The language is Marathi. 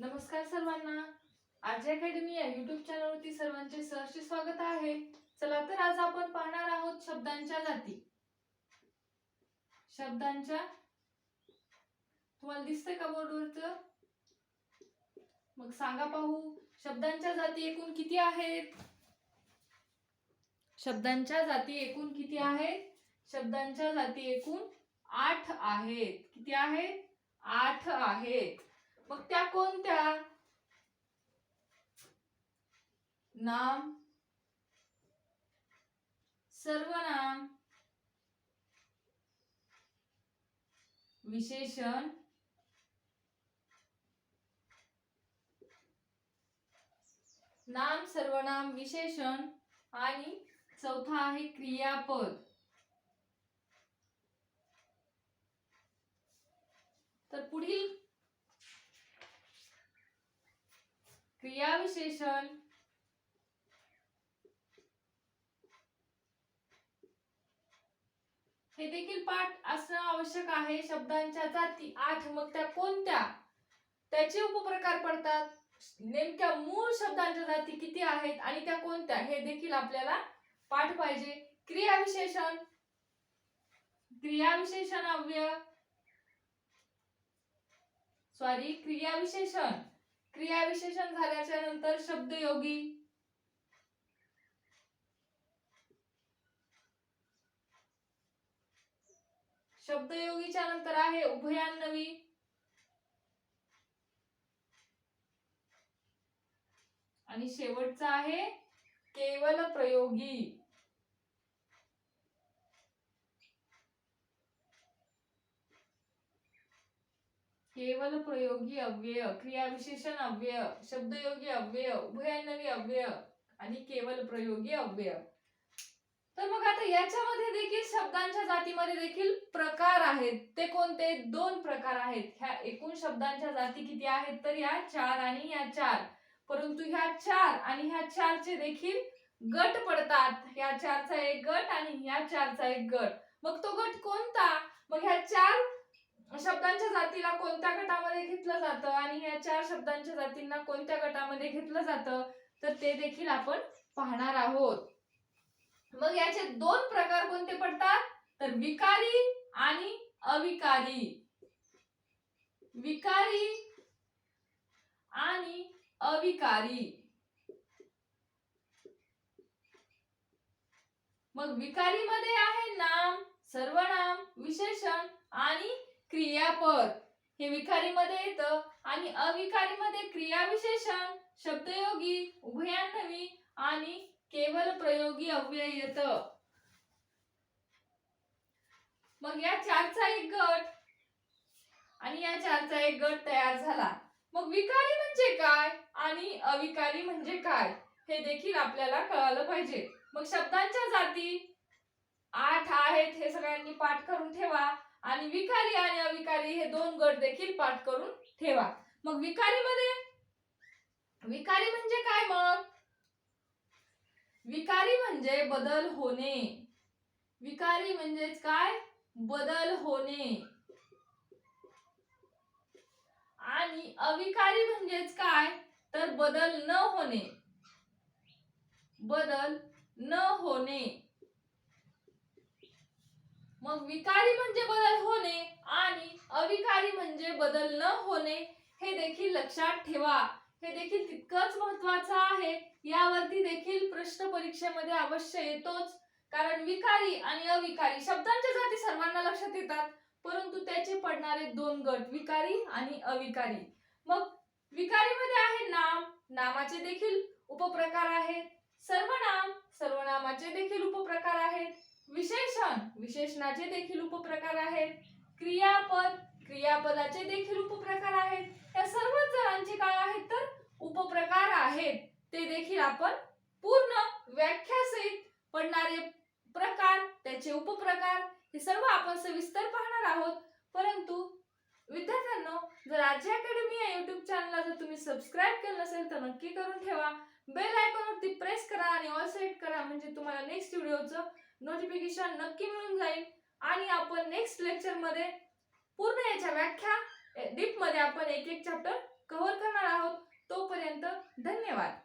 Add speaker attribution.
Speaker 1: नमस्कार सर्वांना. आर्ज अकॅडमी या युट्यूब चॅनलवरती सर्वांचे सहर्ष स्वागत आहे. चला तर आज आपण पाहणार आहोत शब्दांच्या जाती. शब्दांच्या तुम्हाला दिसतंय का बोर्डवरच? मग सांगा पाहू शब्दांच्या जाती एकूण किती आहेत? शब्दांच्या जाती एकूण किती आहेत? शब्दांच्या जाती एकूण आठ आहेत. किती आहेत? आठ आहेत. मग त्या कोणत्या? नाम? सर्वनाम? विशेषण? नाम सर्वनाम विशेषण आणि चौथा आहे क्रियापद. तर पुढील क्रियाविशेषण हे देखील पाठ असणं आवश्यक आहे. शब्दांच्या जाती आठ मग त्या कोणत्या? त्याचे उपप्रकार पडतात. नेमक्या मूळ शब्दांच्या जाती किती आहेत आणि त्या कोणत्या? हे देखील आपल्याला पाठ पाहिजे. क्रियाविशेषण क्रियाविशेषण अव्यय सॉरी क्रियाविशेषण क्रियाविशेषण झाल्याच्यानंतर शब्दयोगी. शब्दयोगीच्या नंतर आहे उभयान्नवी. आणि शेवटचा आहे केवल प्रयोगी केवल प्रयोगी अव्यय क्रियाविशेषण अव्यय शब्दयोगी अव्यय उभयान्नवी अव्यय आणि केवल प्रयोगी अव्यय. तर मग आता याच्यामध्ये देखील शब्दांच्या जातीमध्ये देखील प्रकार आहेत. ते कोणते? दोन प्रकार आहेत. ह्या एकूण शब्दांच्या जाती किती आहेत? तर या चार आणि या चार. परंतु ह्या चार आणि ह्या चारचे देखील गट पडतात. ह्या चारचा एक गट आणि ह्या चारचा एक गट. मग तो गट कोणता? मग ह्या चार शब्दांच्या जातीला कोणत्या गटामध्ये घेतलं जातं आणि या चार शब्दांच्या जातींना कोणत्या गटामध्ये घेतलं जातं तर ते देखील आपण पाहणार आहोत. मग याचे दोन प्रकार कोणते पडतात? तर विकारी आणि अविकारी. विकारी आणि अविकारी. मग विकारी मध्ये आहे नाम सर्वनाम विशेषण आणि क्रियापद. हे विकारी मध्ये येतं आणि अविकारी मध्ये क्रियाविशेषण शब्दयोगी उभयान्नवी आणि केवल प्रयोगी अव्यय येत. मग या चारचा एक गट आणि या चारचा एक गट तयार झाला. मग विकारी म्हणजे काय आणि अविकारी म्हणजे काय हे देखील आपल्याला कळालं पाहिजे. मग शब्दांच्या जाती आठ आहेत हे सगळ्यांनी पाठ करून ठेवा. आणि विकारी आणि अविकारी हे दोन गट देखील पाठ करून ठेवा. मग विकारी मध्ये विकारी म्हणजे काय मग? विकारी म्हणजे बदल होणे. विकारी म्हणजेच काय? बदल होणे. आणि अविकारी म्हणजेच काय? तर बदल न होणे. बदल न होणे. मग विकारी म्हणजे बदल होणे आणि अविकारी म्हणजे बदल न होणे हे देखील लक्षात ठेवा. हे देखील तितकंच महत्वाचं आहे. यावरती देखील प्रश्न परीक्षेमध्ये अवश्य येतोच. कारण विकारी आणि अविकारी शब्दांच्या जाती सर्वांना लक्षात येतात परंतु त्याचे पडणारे दोन गट विकारी आणि अविकारी. मग विकारीमध्ये आहे नाम. नामाचे देखील उपप्रकार आहेत. सर्वनाम सर्वनामाचे देखील उपप्रकार आहेत. विशेषण. विशेषणाचे देखील उपप्रकार आहेत. क्रियापद क्रियापदाचे देखील उपप्रकार आहेत. या सर्व जणांचे काय आहेत तर उपप्रकार आहेत. ते देखील आपण पूर्ण व्याख्यासहित पडणारे प्रकार त्याचे उपप्रकार हे सर्व आपण सविस्तर पाहणार आहोत. परंतु विद्यार्थ्यांनो जर आजी अकॅडमी या युट्यूब चॅनलला जर तुम्ही सबस्क्राईब केलं नसेल तर नक्की करून ठेवा. बेल आयकॉनवरती प्रेस करा आणि ऑल सेट करा. म्हणजे तुम्हाला नेक्स्ट व्हिडिओचं नोटिफिकेशन नक्की मिळून जाईल. आणि आपण नेक्स्ट लेक्चरमध्ये पूर्ण याच्या व्याख्या डीपमध्ये आपण एक एक चॅप्टर कव्हर करणार आहोत. तोपर्यंत धन्यवाद.